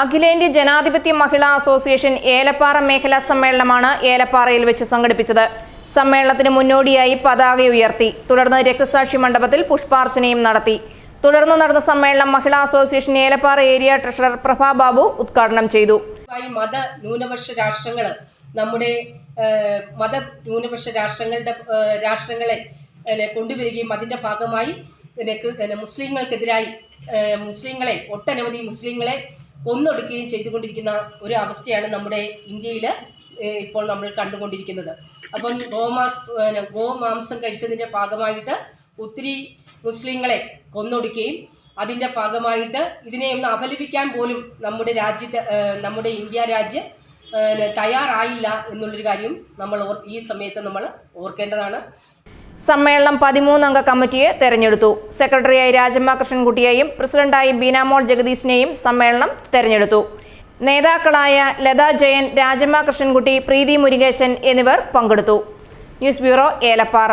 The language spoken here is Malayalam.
അഖിലേന്ത്യാ ജനാധിപത്യ മഹിളാ അസോസിയേഷൻ ഏലപ്പാറ മേഖലാ സമ്മേളനമാണ് ഏലപ്പാറയിൽ വെച്ച് സംഘടിപ്പിച്ചത്. സമ്മേളനത്തിന് മുന്നോടിയായി പതാക ഉയർത്തി. തുടർന്ന് രക്തസാക്ഷി മണ്ഡപത്തിൽ പുഷ്പാർച്ചനയും നടത്തി. തുടർന്ന് നടന്ന സമ്മേളനം Mahila association Elappara area treasurer Prabha Babu ഉദ്ഘാടനം ചെയ്തു. മത ന്യൂനപക്ഷ രാഷ്ട്രങ്ങൾ നമ്മുടെ മത ന്യൂനപക്ഷ രാഷ്ട്രങ്ങളുടെ രാഷ്ട്രങ്ങളെ കൊണ്ടുവരികയും അതിന്റെ ഭാഗമായി മുസ്ലിങ്ങൾക്കെതിരായി മുസ്ലിങ്ങളെ ഒട്ടനവധി മുസ്ലിങ്ങളെ കൊന്നൊടുക്കുകയും ചെയ്തുകൊണ്ടിരിക്കുന്ന ഒരു അവസ്ഥയാണ് നമ്മുടെ ഇന്ത്യയിൽ ഇപ്പോൾ നമ്മൾ കണ്ടുകൊണ്ടിരിക്കുന്നത്. അപ്പം ഗോമാസ് ഗോമാംസം കഴിച്ചതിന്റെ ഭാഗമായിട്ട് ഒത്തിരി മുസ്ലിങ്ങളെ കൊന്നൊടുക്കുകയും അതിന്റെ ഭാഗമായിട്ട് ഇതിനെ ഒന്ന് അപലപിക്കാൻ പോലും നമ്മുടെ രാജ്യത്തെ നമ്മുടെ ഇന്ത്യ രാജ്യം തയ്യാറായില്ല എന്നുള്ളൊരു കാര്യം നമ്മൾ ഈ സമയത്ത് നമ്മൾ ഓർക്കേണ്ടതാണ്. സമ്മേളനം പതിമൂന്നംഗ കമ്മിറ്റിയെ തെരഞ്ഞെടുത്തു. സെക്രട്ടറിയായി രാജമ്മ കൃഷ്ണൻകുട്ടിയെയും പ്രസിഡന്റായി ബീനാമോൾ ജഗദീശിനെയും സമ്മേളനം തെരഞ്ഞെടുത്തു. നേതാക്കളായ ലതാ ജയൻ രാജമ്മ കൃഷ്ണൻകുട്ടി പ്രീതി മുരുകേശൻ എന്നിവർ പങ്കെടുത്തു. News bureau Elappara.